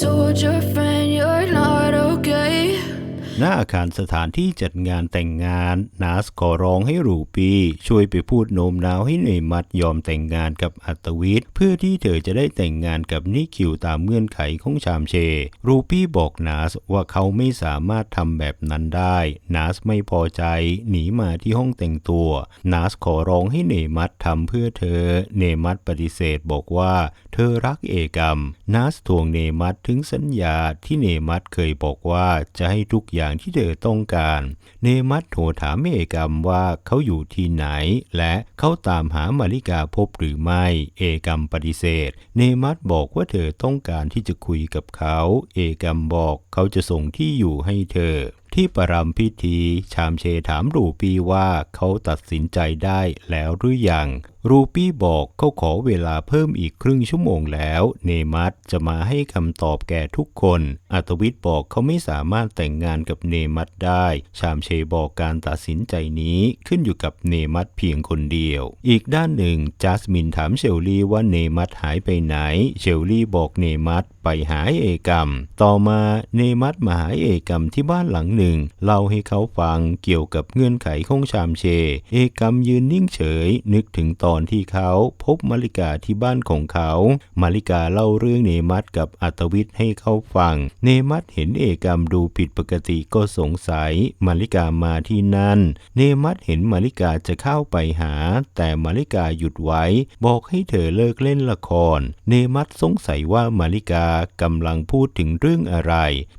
told your friends หน้าอาคารสถานที่จัดงานแต่งงาน นาสขอร้องให้รูปี ช่วยไปพูดโน้มน้าวให้เนมัดยอมแต่งงานกับอัตวิทเพื่อที่เธอจะได้แต่งงานกับนิคิวตามเงื่อนไขของชามเช รูปีบอกนาสว่าเขาไม่สามารถทำแบบนั้นได้ นาสไม่พอใจ หนีมาที่ห้องแต่งตัว นาสขอร้องให้เนมัดทำเพื่อเธอ เนมัดปฏิเสธบอกว่าเธอรักเอกรรม นาสทวงเนมัดถึงสัญญาที่เนมัดเคยบอกว่าจะให้ทุกอย่างางที่เธอต้องการ เนมัตโทรถามเอกรรมว่าเขาอยู่ที่ไหน และเขาตามหามาริกาพบหรือไม่ เอกรรมปฏิเสธ เนมัตบอกว่าเธอต้องการที่จะคุยกับเขา เอกรรมบอกเขาจะส่งที่อยู่ให้เธอ ที่ประรำพิธีชามเชถามรูปีว่าเขาตัดสินใจได้แล้วหรือยัง รูปี้บอกเขาขอเวลาเพิ่มอีกครึ่งชั่วโมงแล้ว เนมัสจะมาให้คำตอบแก่ทุกคน อัตวิทย์บอกเขาไม่สามารถแต่งงานกับเนมัสได้ ชามเชบอกการตัดสินใจนี้ขึ้นอยู่กับเนมัสเพียงคนเดียว อีกด้านหนึ่งจัสมินถามเชลลี่ว่าเนมัสหายไปไหน เชลลี่บอกเนมัสไปหาเอกรรม ต่อมาเนมัสมาหาเอกรรมที่บ้านหลังหนึ่งเล่าให้เขาฟังเกี่ยวกับเงื่อนไขของชามเช เอกรรมยืนนิ่งเฉย นึกถึงตอนที่เขาพบมาริกาที่บ้านของเขามาริกาเล่าเรื่องเนมัสกับอัตวิทย์ให้เขาฟัง เนมัสเห็นเอกรรมดูผิดปกติก็สงสัย มาริกามาที่นั่น เนมัสเห็นมาริกาจะเข้าไปหา แต่มาริกาหยุดไว้ บอกให้เธอเลิกเล่นละคร เนมัสสงสัยว่ามาริกากำลังพูดถึงเรื่องอะไร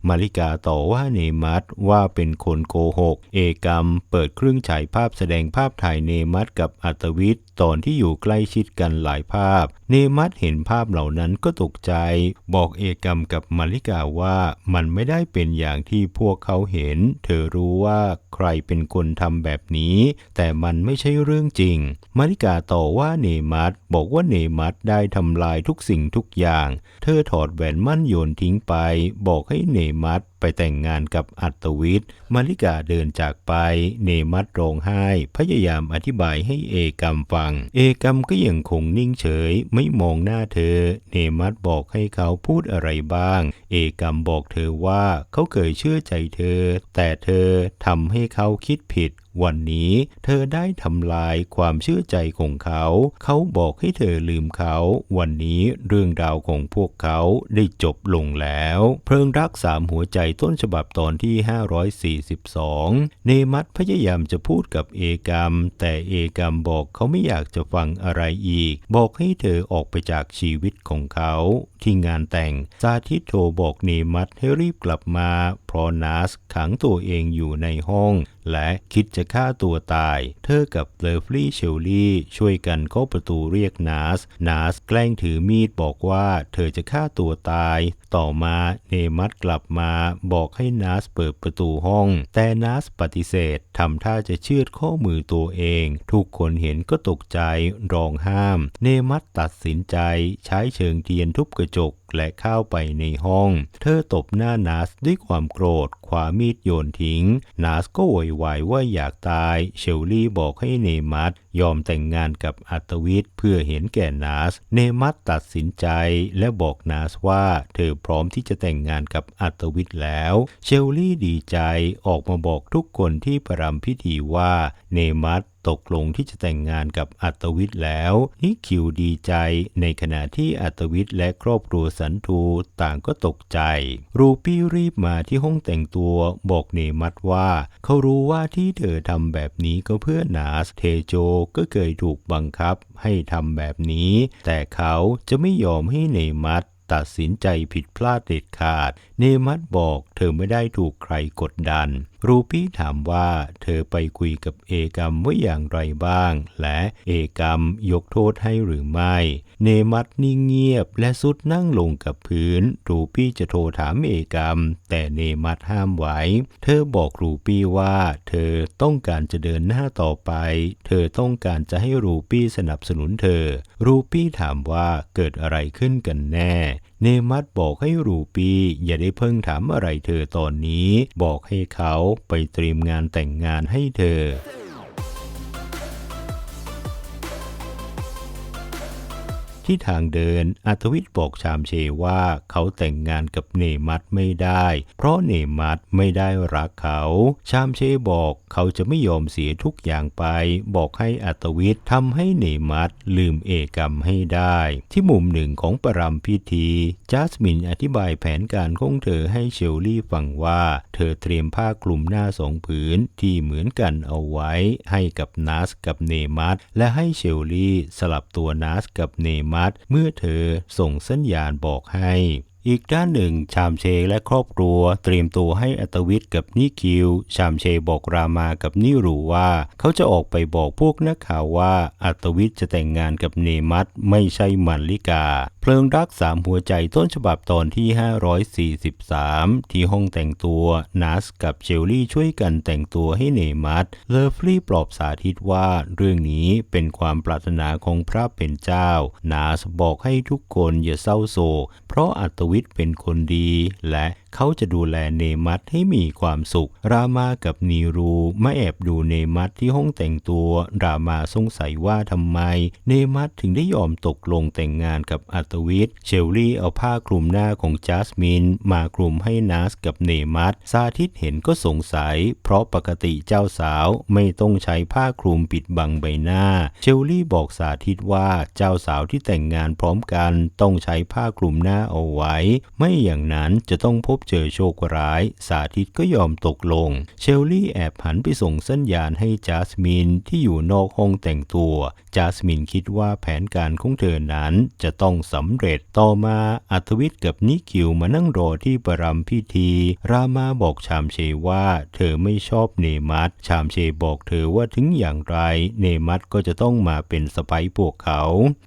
มาริกาต่อว่าเนมัสว่าาเป็นคนโกหก เอกรรมเปิดเครื่องฉายภาพแสดงภาพถ่ายเนมัสกับอัตวิทย์ตอนที่อยู่ใกล้ชิดกันหลายภาพ เนมัสเห็นภาพเหล่านั้นก็ตกใจ บอกเอกรรมกับมาริกาว่ามันไม่ได้เป็นอย่างที่พวกเขาเห็น เธอรู้ว่าใครเป็นคนทำแบบนี้ แต่มันไม่ใช่เรื่องจริง มาริกาต่อว่าเนมัสบอกว่าเนมัสได้ทำลายทุกสิ่งทุกอย่าง เธอถอดแหวนมั่นโยนทิ้งไป บอกให้เนมัสไปแต่งงานกับอัตวิทย์มาริกาเดินจากไป เนมัดร้องไห้ พยายามอธิบายให้เอกรมฟัง เอกรมก็ยังคงนิ่งเฉย ไม่มองหน้าเธอ เนมัดบอกให้เขาพูดอะไรบ้าง เอกรรมบอกเธอว่าเขาเคยเชื่อใจเธอ แต่เธอทำให้เขาคิดผิด วันนี้เธอได้ทำลายความเชื่อใจของเขา เขาบอกให้เธอลืมเขา วันนี้เรื่องราวของพวกเขาได้จบลงแล้ว เพลิงรักสามหัวใจต้นฉบับตอนที่ 542 เนมัสพยายามจะพูดกับเอกรรม แต่เอกรรมบอกเขาไม่อยากจะฟังอะไรอีก บอกให้เธอออกไปจากชีวิตของเขา ที่งานแต่งซาทิตโทบอกเนมัสให้รีบกลับมา เพราะนาสขังตัวเองอยู่ในห้อง และคิดจะฆ่าตัวตาย เธอกับเลฟลี่เชลลี่ช่วยกันเข้าประตูเรียกนาส นาสแกล้งถือมีดบอกว่าเธอจะฆ่าตัวตาย ต่อมาเนมัสกลับมาบอกให้นาสเปิดประตูห้อง แต่นาสปฏิเสธทำท่าจะเชือดข้อมือตัวเอง ทุกคนเห็นก็ตกใจร้องห้าม เนมัสตัดสินใจใช้เชิงเทียนทุบกระจก และเข้าไปในห้อง เธอตบหน้านาสด้วยความโกรธคว้ามีดโยนทิ้งนาสก็โวยวายว่าอยากตาย เชลลี่บอกให้เนมัสยอมแต่งงานกับอัตวิทย์เพื่อเห็นแก่นาสเนมัสตัดสินใจและบอกนาสว่าเธอพร้อมที่จะแต่งงานกับอัตวิทย์แล้ว เชลลี่ดีใจออกมาบอกทุกคนที่ประรำพิธีว่าเนมัส ตกลงที่จะแต่งงานกับอัตวิทย์แล้ว นิคิวดีใจ ในขณะที่อัตวิทย์และครอบครัวสันทูต่างก็ตกใจ รูปี้รีบมาที่ห้องแต่งตัวบอกเนมัดว่า เขารู้ว่าที่เธอทำแบบนี้ก็เพื่อนาสเทโจก็เคยถูกบังคับให้ทำแบบนี้ แต่เขาจะไม่ยอมให้เนมัดตัดสินใจผิดพลาดเด็ดขาด เนมัดบอกเธอไม่ได้ถูกใครกดดัน รูปี้ถามว่าเธอไปคุยกับเอกรรมว่าอย่างไรบ้าง และเอกรรมยกโทษให้หรือไม่ เนมัดนิ่งเงียบและสุดนั่งลงกับพื้น รูปี้จะโทรถามเอกรรม แต่เนมัดห้ามไว้ เธอบอกรูปี้ว่าเธอต้องการจะเดินหน้าต่อไป เธอต้องการจะให้รูปี้สนับสนุนเธอ รูปี้ถามว่าเกิดอะไรขึ้นกันแน่ เนมัดบอกให้รูปีอย่าได้เพิ่งถามอะไรเธอตอนนี้ บอกให้เขาไปเตรียมงานแต่งงานให้เธอ ที่ทางเดินอัตวิทย์บอกชามเชว่าเขาแต่งงานกับเนมัตไม่ได้ เพราะเนมัตไม่ได้รักเขา ชามเชบอกเขาจะไม่ยอมเสียทุกอย่างไป บอกให้อัตวิทย์ทำให้เนมัตลืมเอกรรมให้ได้ ที่มุมหนึ่งของประรำพิธีจัสมินอธิบายแผนการของเธอให้เชลลี่ฟังว่า เธอเตรียมผ้าคลุมหน้าสองผืนที่เหมือนกันเอาไว้ ให้กับนัสกับเนมัตและให้เชลลี่สลับตัวนัสกับเนมัตเมื่อเธอส่งสัญญาณบอกให้ อีกด้านหนึ่งชามเชและครอบครัว เตรียมตัวให้อัตวิทย์กับนิคิว ชามเชบอกรามากับนิรูว่า เขาจะออกไปบอกพวกนักข่าวว่าอัตวิทย์จะแต่งงานกับเนมัตไม่ใช่มันลิกา เพลิงรักสามหัวใจต้นฉบับตอนที่ 543 ที่ห้องแต่งตัวนัสกับเชลลี่ช่วยกันแต่งตัวให้เนมัตเลฟลี่ปลอบสาธิตว่าเรื่องนี้เป็นความปรารถนาของพระเป็นเจ้านัสบอกให้ทุกคนอย่าเศร้าโศกเพราะอัตวิทย์เป็นคนดีและ เขาจะดูแลเนมัตให้มีความสุข รามากับนีรูมาแอบดูเนมัตที่ห้องแต่งตัว รามาสงสัยว่าทำไม เนมัตถึงได้ยอมตกลงแต่งงานกับอัตวิทย์เชลลี่เอาผ้าคลุมหน้าของจัสมิน มาคลุมให้นัสกับเนมัตซาทิตเห็นก็สงสัย เพราะปกติเจ้าสาวไม่ต้องใช้ผ้าคลุมปิดบังใบหน้า เชลลี่บอกสาธิตว่าเจ้าสาวที่แต่งงานพร้อมกันต้องใช้ผ้าคลุมหน้าเอาไว้ ไม่อย่างนั้นจะต้องพบเจอโชคร้าย สาธิตก็ยอมตกลง เชลลี่แอบหันไปส่งสัญญาณให้จัสมินที่อยู่นอกห้องแต่งตัวจัสมินคิดว่าแผนการของเธอนั้นจะต้องสำเร็จต่อมาอัธวิทย์กับนิคิวมานั่งรอที่ประรำพิธี รามาบอกชามเชว่า เธอไม่ชอบเนมัตชามเชบอกเธอว่าถึงอย่างไร เนมัตก็จะต้องมาเป็นสไปพวกเขา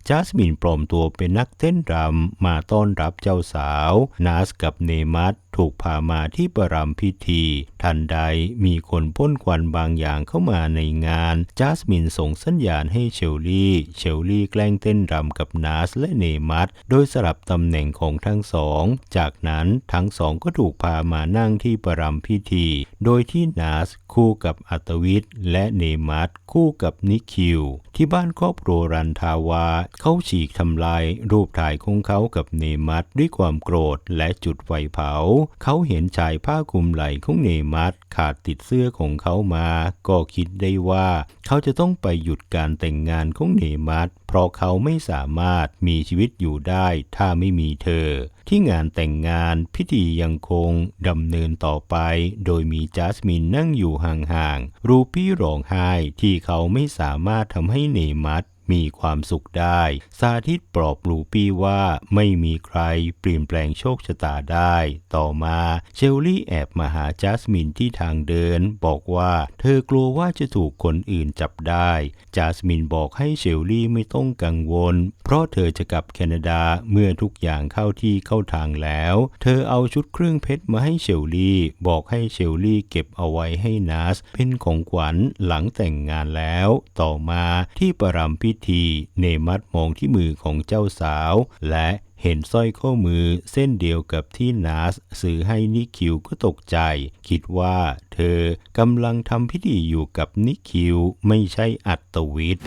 จัสมินปลอมตัวเป็นนักเต้นรำมาต้อนรับเจ้าสาวนัสกับเนมัต ถูกพามาที่ประรำพิธี ทันใดมีคนพ่นควันบางอย่างเข้ามาในงานจัสมินส่งสัญญาณให้เชลลี่ เชลลี่แกล้งเต้นรำกับนัสและเนมัตโดยสลับตำแหน่งของทั้งสอง จากนั้นทั้งสองก็ถูกพามานั่งที่ประรำพิธี โดยที่นัสคู่กับอัตวิทย์และเนมัตคู่กับนิคิว ที่บ้านครอบครัวรันทาวาเขาฉีกทำลายรูปถ่ายของเขากับเนมัตด้วยความโกรธและจุดไฟเผาเขาเห็นชายผ้าคลุมไหล่ของเนมัตขาดติดเสื้อของเขามา ก็คิดได้ว่า เขาจะต้องไปหยุดการแต่งงานของเนมัตเพราะเขาไม่สามารถมีชีวิตอยู่ได้ถ้าไม่มีเธอ ที่งานแต่งงานพิธียังคงดำเนินต่อไป โดยมีจัสมินนั่งอยู่ห่างๆรูปี้ร้องไห้ที่เขาไม่สามารถทำให้เนมัต มีความสุขได้ สาธิตปลอบลูปี้ว่าไม่มีใครเปลี่ยนแปลงโชคชะตาได้ ต่อมาเชลลี่แอบมาหาจัสมินที่ทางเดิน บอกว่าเธอกลัวว่าจะถูกคนอื่นจับได้จัสมินบอกให้เชลลี่ไม่ต้องกังวล เพราะเธอจะกลับแคนาดาเมื่อทุกอย่างเข้าที่เข้าทางแล้ว เธอเอาชุดเครื่องเพชรมาให้เชลลี่ บอกให้เชลลี่เก็บเอาไว้ให้นัสเป็นของขวัญหลังแต่งงานแล้ว ต่อมาที่ประรำพิธีเนมัดมองที่มือของเจ้าสาว และเห็นสร้อยข้อมือเส้นเดียวกับที่นาสซื้อให้นิคิวก็ตกใจ คิดว่าเธอกำลังทำพิธีอยู่กับนิคิวไม่ใช่อัตวิทย์